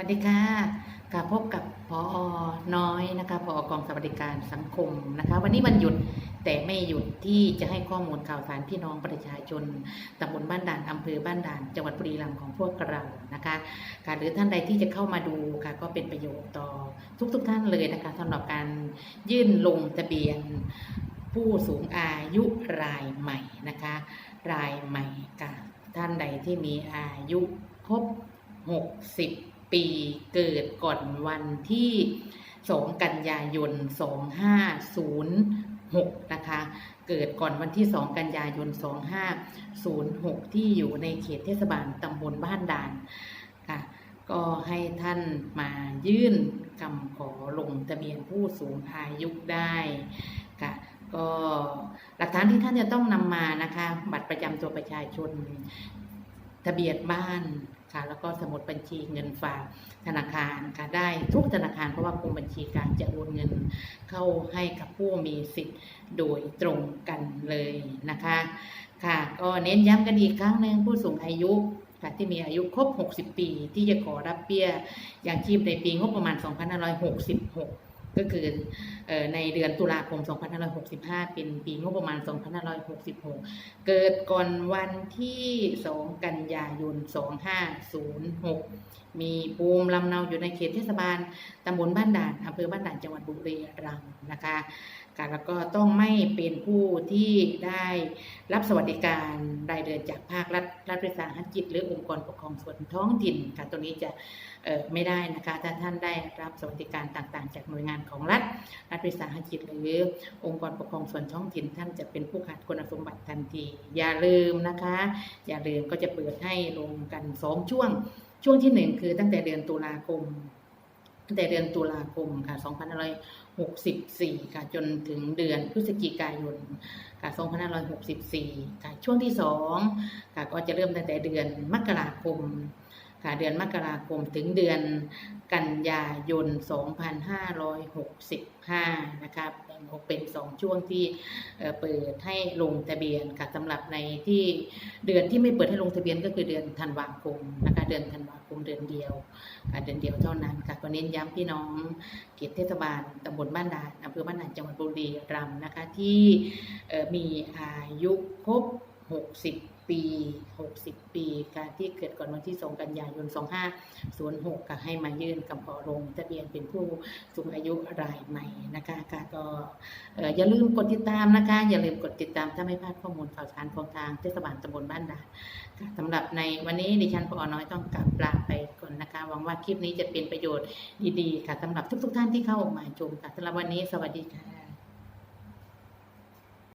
วัสดีค่ะกลับพบกับพอน้อยนะคะพอกองสวัสดิการสังคมนะคะ วันนี้วันหยุดแต่ไม่หยุดที่จะให้ข้อมูลข่าวสารพี่น้องประชาชนตำบลบ้านด่านอำเภอบ้านด่าน จังหวัดบุรีรัมย์ของพวกเรานะคะค่ะหรือท่านใดที่จะเข้ามาดูค่ะก็เป็นประโยชน์ต่อทุกๆทท่านเลยนะคะสำหรับการยื่นลงทะเบียนผู้สูงอายุรายใหม่นะคะ รายใหม่ค่ะท่านใดที่มีอายุครบ60 ปีเกิดก่อนวันที่ 2 กันยายน 2506 นะคะ เกิดก่อนวันที่ 2 กันยายน 2506 ที่อยู่ในเขตเทศบาลตำบลบ้านด่านค่ะก็ให้ท่านมายื่นคำขอลงทะเบียนผู้สูงอายุได้ค่ะก็หลักฐานที่ท่านจะต้องนำมานะคะ บัตรประจำตัวประชาชน ทะเบียนบ้านค่ะแล้วก็สมุดบัญชีเงินฝากธนาคารค่ะได้ทุกธนาคารเพราะว่ากรมบัญชีกลารจะโอนเงินเข้าให้กับผู้มีสิทธิ์โดยตรงกันเลยนะคะ ค่ะก็เน้นย้ำกันอีกครั้งหนึ่งผู้สูงอายุค่ะที่มีอายุครบ 60 ปี ที่จะขอรับเบี้ยอย่างชีพในปีงบประมาณ 2566 ก็คือในเดือนตุลาคม 2565 เป็นปีงบประมาณ 2566 เกิดก่อนวันที่ 2 กันยายน 2506 มีภูมิลำเนาอยู่ในเขตเทศบาลตำบลบ้านด่านอำเภอบ้านด่านจังหวัดบุรีรัมย์นะคะค่ะแล้วก็ต้องไม่เป็นผู้ที่ได้รับสวัสดิการรายเดือนจากภาครัฐรัฐวิสาหกิจหรือองค์กรปกครองส่วนท้องถิ่นค่ะตัวนี้จะไม่ได้นะคะถ้าท่านได้รับสวัสดิการต่างๆ จากหน่วยงานของรัฐรัฐวิสาหกิจหรือองค์กรปกครองส่วนท้องถิ่นท่านจะเป็นผู้ขาดคุณสมบัติทันที อย่าลืมนะคะ อย่าลืมก็จะเปิดให้ลงกันสองช่วง ช่วงที่หนึ่งคือตั้งแต่เดือนตุลาคมตั้งแต่เดือนตุลาคมค่ะ2564 ค่ะ จนถึงเดือนพฤศจิกายน ค่ะ 2564 ค่ะ ช่วงที่สองค่ะ ก็จะเริ่มตั้งแต่เดือนมกราคม ค่ะเดือนมกราคมถึงเดือนกันยายน 2565 นะครับแบ่งออกเป็น 2 ช่วงที่เปิดให้ลงทะเบียนค่ะสำหรับในที่เดือนที่ไม่เปิดให้ลงทะเบียนก็คือเดือนธันวาคมนะคะเดือนธันวาคมเดือนเดียวค่ะเดือนเดียวเท่านั้นค่ะก็เน้นย้ำพี่น้องเขตเทศบาลตำบลบ้านด่านอำเภอบ้านด่านจังหวัดบุรีรัมย์นะคะที่มีอายุครบ 60 ปี 60 ปี การที่เกิดก่อนวันที่ 2 กันยายน 2506ก็ให้มายื่นคำขอลงทะเบียนเป็นผู้สูงอายุรายใหม่นะคะค่ะก็อย่าลืมกดติดตามนะคะ อย่าลืมกดติดตามถ้าไม่พลาดข้อมูลข่าวสารของทางเทศบาลตำบลบ้านด่านค่ะสำหรับในวันนี้ดิฉันพอน้อยต้องกลับลาไปก่อนนะคะ หวังว่าคลิปนี้จะเป็นประโยชน์ดีๆ ค่ะสำหรับทุกๆ ท่านที่เข้ามาชมค่ะสำหรับวันนี้สวัสดีค่ะ